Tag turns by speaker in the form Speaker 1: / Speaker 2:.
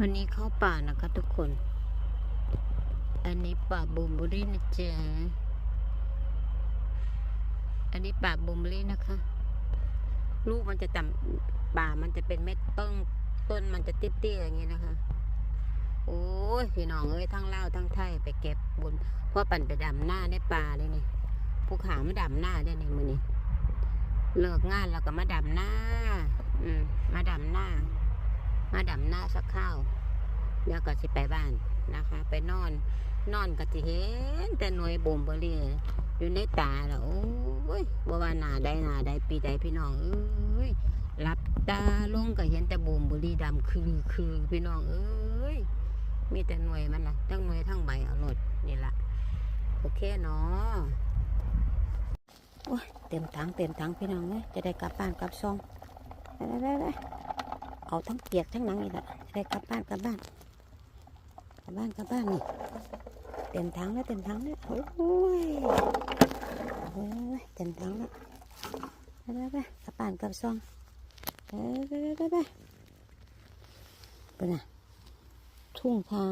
Speaker 1: วันนี้เข้าป่านะคะทุกคน อันนี้ป่าบูมบุรีนะจ๊ะ อันนี้ป่าบูมบุรีนะคะ ลูกมันจะต่ำป่ามันจะเป็นเม็ดต้นต้นมันจะติดๆอย่างนี้นะคะ โอ้ยพี่น้องเอ้ยทั้งเล่าทั้งไทยไปเก็บบนเพราะปั่นไปดำหน้าในป่าเลยนี่ภูเขาไม่ดำหน้าได้นี่มือนี้ เลิกงานแล้วก็มาดำหน้า อืม มาดำหน้า ดำหน้าสักข้าวเดี๋ยวก็สิไปบ้านนะคะ ไปนอน นอนก็จะเห็น แต่หน่วยบ่มบอรี่อยู่ในตาแล้วโอ้ยบ่ว่าหนาใดหนาใดปีใดพี่น้องเอ้ยรับตาลงก็เห็นแต่บ่มบรีดำคือคือพี่น้องเอ้ยมีแต่หน่วยมันละทั้งหน่วยทั้งใบเอาหมดนี่ละโอเคเนาะโอ้ยเต็มถังเต็มถังพี่น้องเลยจะได้กลับบ้านกลับซองไปไปไปไป เอาทั้งเปียกทั้งหนังนี่แหละได้กลับบ้านกลับบ้านกลับบ้านกลับบ้านนี่เต็มถังแล้วเต็มถังแล้วโอ้ยโอ้ยเต็มถังแล้วไปไปไปกลับบ้านกลับซองไปไปไปไปไปไปน่ะทุ่งทา